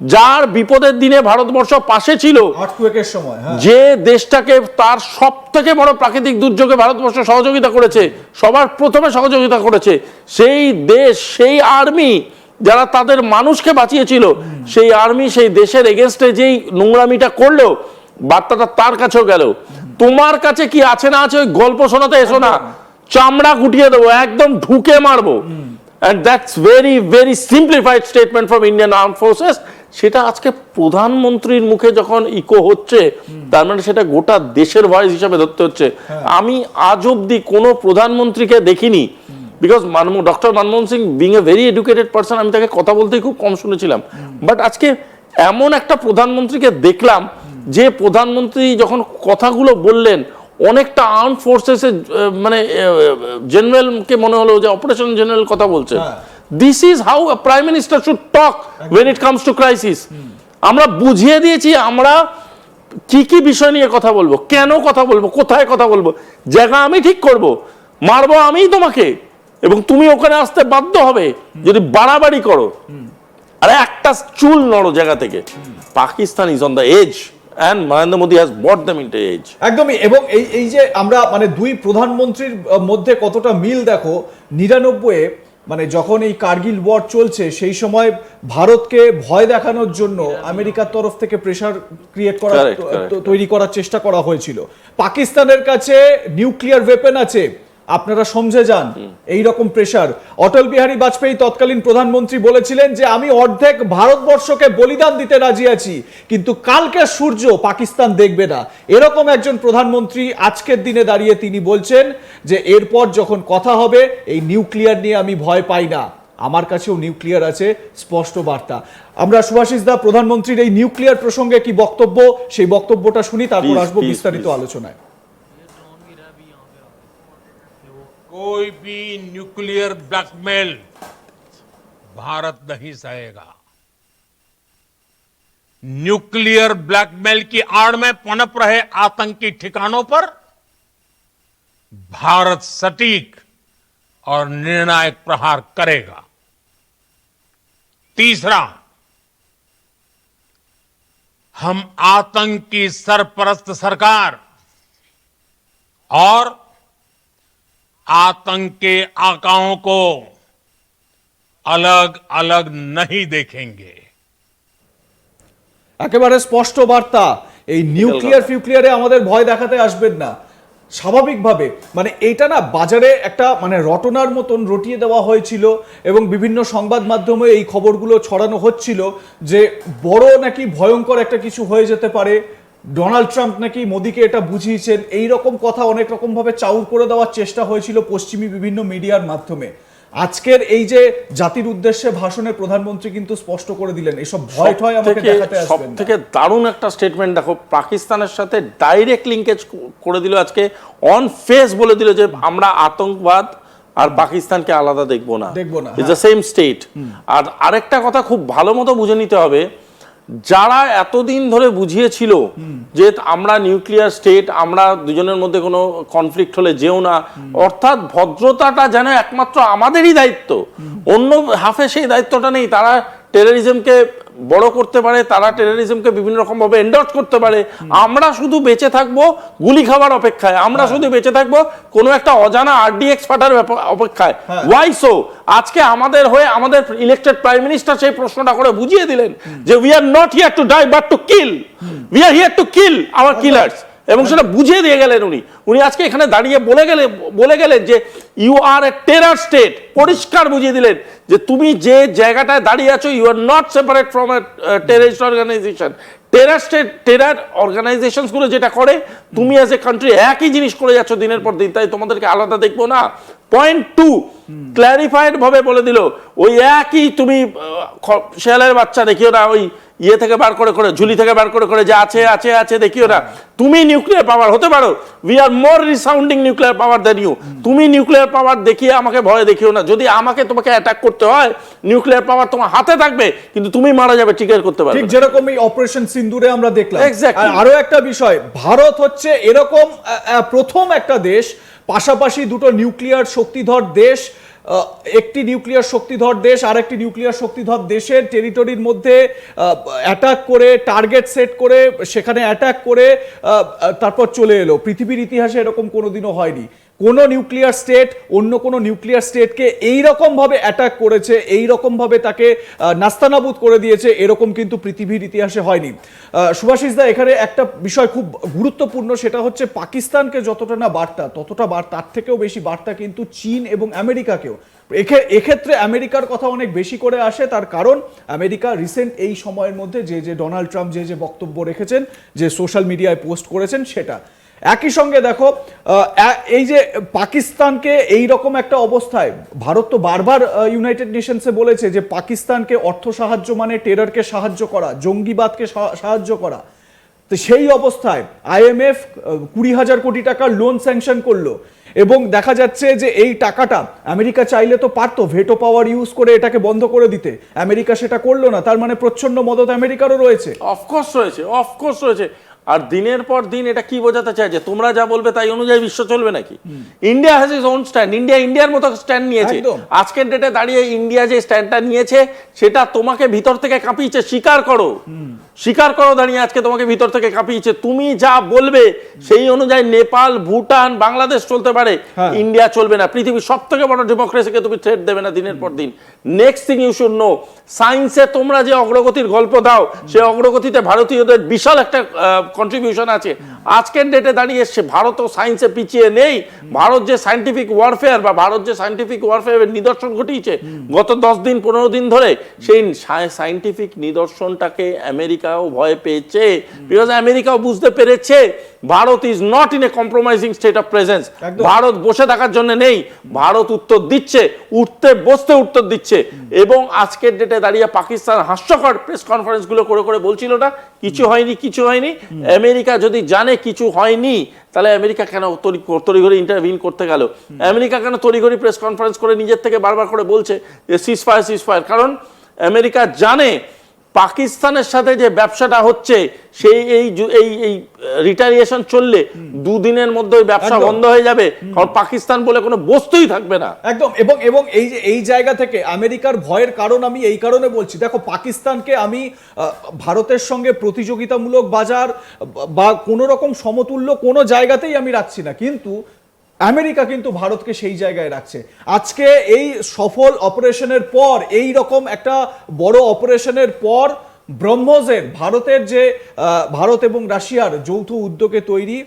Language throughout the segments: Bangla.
যার বিপদের দিনে ভারতবর্ষ পাশে ছিল হ্যাঁ। যে দেশটাকে তার সব থেকে বড় প্রাকৃতিক দুর্যোগে ভারতবর্ষ সহযোগিতা করেছে সবার প্রথমে সহযোগিতা করেছে সেই দেশ সেই আর্মি যারা তাদের মানুষকে বাঁচিয়েছিল সেই আর্মি সেই দেশের এগেনস্টে যেই নোংরামিটা করল বার্তাটা তার কাছেও গেল। তোমার কাছে কি আছে না আছে ওই গল্প শোনাতে এসো না। চামড়া গুটিয়ে দেবো একদম ঢুকে মারবো। And that's very very simplified statement from Indian arm forces সেটা আজকে প্রধানমন্ত্রীর মুখে যখন ইকো হচ্ছে তার মানে সেটা গোটা দেশের ভয়েস হিসাবে ধরতে হচ্ছে। আমি আজ অব্দি কোনো প্রধানমন্ত্রীকে দেখিনি। Because doctor Manmohan Singh being a very educated person আমি তাকে কথা বলতেই খুব কম শুনেছিলাম। বাট আজকে এমন একটা প্রধানমন্ত্রীকে দেখলাম যে প্রধানমন্ত্রী যখন কথাগুলো বললেন অনেকটা আর্ম ফোর্সেসের মানে জেনারেলকে মনে হলো যে অপারেশন জেনারেল কথা বলছে। হ্যাঁ। This is how prime minister should talk when it comes to crisis আমরা বুঝিয়ে দিয়েছি, আমরা কি কি বিষয় নিয়ে কথা বলব, কেন কথা বলব, কোথায় কথা বলব, জায়গা আমি ঠিক করব, মারবো আমিই তোমাকে, এবং তুমি ওখানে আসতে বাধ্য হবে, যদি বাড়াবাড়ি করো। আরে একটা চুল নড়ো জায়গা থেকে। Pakistan is on the edge and Narendra Modi has bought them in edge একদমই, এবং এই এই যে আমরা মানে দুই প্রধানমন্ত্রীর মধ্যে কতটা মিল দেখো নিরানব্বই মানে যখন এই কার্গিল ওয়ার চলছে সেই সময় ভারতকে ভয় দেখানোর জন্য আমেরিকার তরফ থেকে প্রেশার ক্রিয়েট করা তৈরি করার চেষ্টা করা হয়েছিল। পাকিস্তানের কাছে নিউক্লিয়ার ওয়েপেন আছে। আপনারা সমঝে যান। এই রকম প্রেসার অটল বিহারী বাজপেয়ী তৎকালীন প্রধানমন্ত্রী বলেছিলেন যে আমি অর্ধেক ভারতবর্ষকে বলিদান দিতে রাজি আছি কিন্তু কালকে সূর্য পাকিস্তান দেখবে না। এরকম একজন প্রধানমন্ত্রী আজকের দিনে দাঁড়িয়ে তিনি বলছেন যে এরপর যখন কথা হবে এই নিউক্লিয়ার নিয়ে আমি ভয় পাই না। আমার কাছেও নিউক্লিয়ার আছে স্পষ্ট বার্তা। আমরা সুভাষিস দা প্রধানমন্ত্রীর এই নিউক্লিয়ার প্রসঙ্গে কি বক্তব্য? সেই বক্তব্যটা শুনি তারপর আসব বিস্তারিত আলোচনায়। कोई भी न्यूक्लियर ब्लैकमेल भारत नहीं सहेगा। न्यूक्लियर ब्लैकमेल की आड़ में पनप रहे आतंकी ठिकानों पर भारत सटीक और निर्णायक प्रहार करेगा। तीसरा, हम आतंक सरपरस्त सरकार और आतंक के आकाओं को अलग अलग नहीं देखेंगे একেবারে স্পষ্ট বার্তা এই নিউক্লিয়ার ফিউক্লিয়ারে আমাদের ভয় দেখাতে আসবেন না স্বাভাবিকভাবে মানে এটা না বাজারে একটা মানে রটনার মতন রটিয়ে দেওয়া হয়েছিল এবং বিভিন্ন সংবাদ মাধ্যমে এই খবরগুলো ছড়ানো হচ্ছিল যে বড় নাকি ভয়ঙ্কর একটা কিছু হয়ে যেতে পারে ডোনাল্ড ট্রাম্প নাকি মোদিকে এটা বুঝিয়েছেন। এই রকম কথা অনেক রকম ভাবে চাউর করে দেওয়ার চেষ্টা হয়েছিল পশ্চিমী বিভিন্ন মিডিয়ার মাধ্যমে। আজকের এই যে জাতির উদ্দেশ্যে ভাষণে প্রধানমন্ত্রী কিন্তু স্পষ্ট করে দিলেন এসব ভয় ঠয় আমাকে দেখাতে সব আসবেন না। থেকে দারুণ একটা স্টেটমেন্ট দেখো পাকিস্তানের সাথে ডাইরেক্ট লিঙ্কেজ করে দিল আজকে অন ফেস বলে দিল যে আমরা আতঙ্কবাদ আর পাকিস্তানকে আলাদা দেখব না। দেখব না, ইটস দ্য সেম স্টেট আর আরেকটা কথা খুব ভালো মতো বুঝে নিতে হবে যারা এতদিন ধরে বুঝিয়েছিল যে আমরা নিউক্লিয়ার স্টেট আমরা দুজনের মধ্যে কোনো কনফ্লিক্ট হলে যেও না অর্থাৎ ভদ্রতাটা যেন একমাত্র আমাদেরই দায়িত্ব। অন্য হাফে সেই দায়িত্বটা নেই তারা টেরোরিজমকে বড় করতে পারে তারা টেরারিজমকে বিভিন্ন রকমভাবে ভাবে এন্ডোর্স করতে পারে। আমরা শুধু বেঁচে থাকব গুলি খাবার অপেক্ষায়। আমরা শুধু বেঁচে থাকব কোনো একটা অজানা আরডিএক্স ফাটার অপেক্ষায়। হ্যাঁ। ওয়াই সো আজকে আমাদের হয়ে আমাদের ইলেক্টেড প্রাইম মিনিস্টার সেই প্রশ্নটা করে বুঝিয়ে দিলেন যে we are not here to die but to kill we are here to kill our killers এবং সেটা বুঝিয়ে দিয়ে গেলেন উনি। উনি আজকে এখানে দাঁড়িয়ে বলে গেলে, বলে গেলেন যে you R A terror state পরিষ্কার বুঝিয়ে দিলেন যে, তুমি যে জায়গাটায় দাঁড়িয়ে আছো you are not separate from a terrorist organisation terror state terror অর্গানাইজেশনসগুলো যেটা করে, তুমি অ্যাজ এ কান্ট্রি একই জিনিস করে যাচ্ছ দিনের পর দিন, তাই তোমাদেরকে আলাদা দেখব না। পয়েন্ট টু ক্ল্যারিফাইড ভাবে বলে দিল, ওই একই তুমি শেয়ালের বাচ্চা দেখিও না, ওই ইয়ে থেকে বার করে করে ঝুলি থেকে বার করে করে যে আছে আছে আছে দেখিও না। তুমি নিউক্লিয়ার পাওয়ার হতে পারো। We are more resounding nuclear power then you তুমি নিউক্লিয়ার পাওয়ার দেখিয়ে আমাকে ভয় দেখিও না। যদি আমাকে তোমাকে অ্যাটাক করতে হয় নিউক্লিয়ার পাওয়ার তোমার হাতে থাকবে কিন্তু তুমি মারা যাবে টিকার করতে পারবে ঠিক যেরকম এই অপারেশন সিন্দুরে আমরা দেখলাম। Exactly. আর আরও একটা বিষয় ভারত হচ্ছে এরকম প্রথম একটা দেশ পাশাপাশি দুটো নিউক্লিয়ার শক্তিধর দেশ একটি নিউক্লিয়ার শক্তিধর দেশ আর একটি নিউক্লিয়ার শক্তিধর দেশের টেরিটরির মধ্যে অ্যাটাক করে টার্গেট সেট করে, সেখানে অ্যাটাক করে তারপর চলে এলো। পৃথিবীর ইতিহাসে এরকম কোনোদিনও হয়নি। কোনো নিউক্লিয়ার স্টেট অন্য কোনো নিউক্লিয়ার স্টেটকে এই রকম ভাবে অ্যাটাক করেছে এই রকম ভাবে তাকে নাস্তানাবুদ করে দিয়েছে এরকম কিন্তু পৃথিবীর ইতিহাসে হয়নি। আহ, সুভাষিস দা এখানে একটা বিষয় খুব গুরুত্বপূর্ণ সেটা হচ্ছে পাকিস্তানকে যতটা না বার্তা ততটা বার তার থেকেও বেশি বার্তা কিন্তু চীন এবং আমেরিকাকেও। এক্ষেত্রে আমেরিকার কথা অনেক বেশি করে আসে তার কারণ আমেরিকা রিসেন্ট এই সময়ের মধ্যে যে যে ডোনাল্ড ট্রাম্প যে যে বক্তব্য রেখেছেন যে সোশ্যাল মিডিয়ায় পোস্ট করেছেন সেটা। একই সঙ্গে দেখো এই যে পাকিস্তানকে এই রকম একটা অবস্থায়, ভারত তো বারবার ইউনাইটেড নেশনসে বলেছে যে পাকিস্তানকে অর্থ সাহায্য মানে টেররকে সাহায্য করা, জঙ্গিবাদকে সাহায্য করা। তো সেই অবস্থায় আইএমএফ কুড়ি হাজার কোটি টাকার লোন স্যাংশন করল এবং দেখা যাচ্ছে যে এই টাকাটা আমেরিকা চাইলে তো পারতো ভেটো পাওয়ার ইউজ করে এটাকে বন্ধ করে দিতে। আমেরিকা সেটা করল না, তার মানে প্রচ্ছন্ন মদত আমেরিকারও রয়েছে। অফকোর্স রয়েছে অফকোর্স রয়েছে। আর দিনের পর দিন এটা কি বোঝাতে চাইছে তোমরা যা বলবে তাই অনুযায়ী বিশ্ব চলবে নাকি? India has his own stand India ইন্ডিয়ার মতো স্ট্যান্ড নিয়েছে। আজকের ডেটে দাঁড়িয়ে ইন্ডিয়া যে স্ট্যান্ডটা নিয়েছে সেটা তোমাকে ভিতর থেকে কাঁপিয়েছে। স্বীকার করো। স্বীকার করো দাঁড়িয়ে আজকে তোমাকে ভিতর থেকে কাঁপিয়েছে। তুমি যা বলবে সেই অনুযায়ী নেপাল ভুটান বাংলাদেশ চলতে পারে। ইন্ডিয়া চলবে না। পৃথিবীর সব থেকে বড় ডেমোক্রেসিকে তুমি থ্রেট দেবে না দিনের পর দিন। Next thing you should know সায়েন্সে তোমরা যে অগ্রগতির গল্প দাও সেই অগ্রগতিতে ভারতীয়দের বিশাল একটা কন্ট্রিবিউশন আছে। আজকের ডেটে দাঁড়িয়ে সে ভারতও সায়েন্সে পিছিয়ে নেই। ভারত যে সায়েন্টিফিক ওয়ারফেয়ার বা ভারত যে সাইন্টিফিক ওয়ারফেয়ারের নিদর্শন ঘটিয়েছে, গত দশ দিন, পনেরো দিন ধরে সেই সায়েন্টিফিক নিদর্শনটাকে আমেরিকাও ভয় পেয়েছে। বিকজ আমেরিকাও বুঝতে পেরেছে Bharat is not in a compromising state of presence Bharat বসে থাকার জন্য নেই। ভারত উত্তর দিচ্ছে উঠতে বসতে উত্তর দিচ্ছে। এবং আজকের ডেটে দাঁড়িয়ে পাকিস্তান হাস্যকর প্রেস কনফারেন্সগুলো করে করে বলছিল না কিছু হয়নি কিছু হয়নি। আমেরিকা যদি জানে কিছু হয়নি তাহলে আমেরিকা কেন তড়ি- তড়িঘড়ি ইন্টারভিন করতে গেল? আমেরিকা কেন তড়িঘড়ি প্রেস কনফারেন্স করে নিজের থেকে বারবার করে বলছে যে সিজ ফায়ার সিজ ফায়ার কারণ আমেরিকা জানে পাকিস্তানের সাথে যে ব্যবসাটা হচ্ছে সেই এই এই এই রিটারিয়েশন চললে দুদিনের মধ্যে ওই ব্যবসা বন্ধ হয়ে যাবে। কারণ পাকিস্তান বলে কোনো বস্তুই থাকবে না। একদম এবং এবং এই যে এই জায়গা থেকে আমেরিকার ভয়ের কারণ আমি এই কারণে বলছি। দেখো পাকিস্তানকে আমি ভারতের সঙ্গে প্রতিযোগিতামূলক বাজার বা কোনো রকম সমতুল্য কোনো জায়গাতেই আমি রাখছি না। কিন্তু আমেরিকা কিন্তু ভারতকে সেই জায়গায় রাখছে। আজকে এই সফল অপারেশনের পর, এই রকম একটা বড় অপারেশনের পর, ব্রহ্মসের, ভারতের যে ভারত এবং রাশিয়ার যৌথ উদ্যোগে তৈরি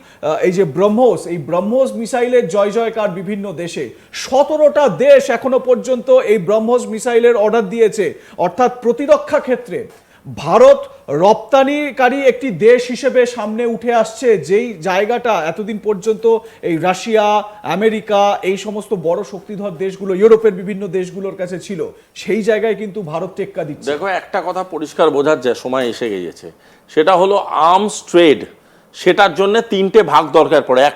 এই যে ব্রহ্মোস, এই ব্রহ্মোস মিসাইলের জয় জয়কার বিভিন্ন দেশে। সতেরোটা দেশ এখনও পর্যন্ত এই ব্রহ্মোস মিসাইলের অর্ডার দিয়েছে। অর্থাৎ প্রতিরক্ষা ক্ষেত্রে ভারত রপ্তানিকারী একটি দেশ হিসেবে সামনে উঠে আসছে, যেই জায়গাটা এতদিন পর্যন্ত এই রাশিয়া, আমেরিকা, এই সমস্ত বড় শক্তিধর দেশগুলো, ইউরোপের বিভিন্ন দেশগুলোর কাছে ছিল, সেই জায়গায় কিন্তু ভারত টেক্কা দিচ্ছে। দেখো, একটা কথা পরিষ্কার বোঝার যায় সময় এসে গিয়েছে, সেটা হলো আর্মস ট্রেড সেটার জন্য তিনটে ভাগ দরকার পড়ে। এক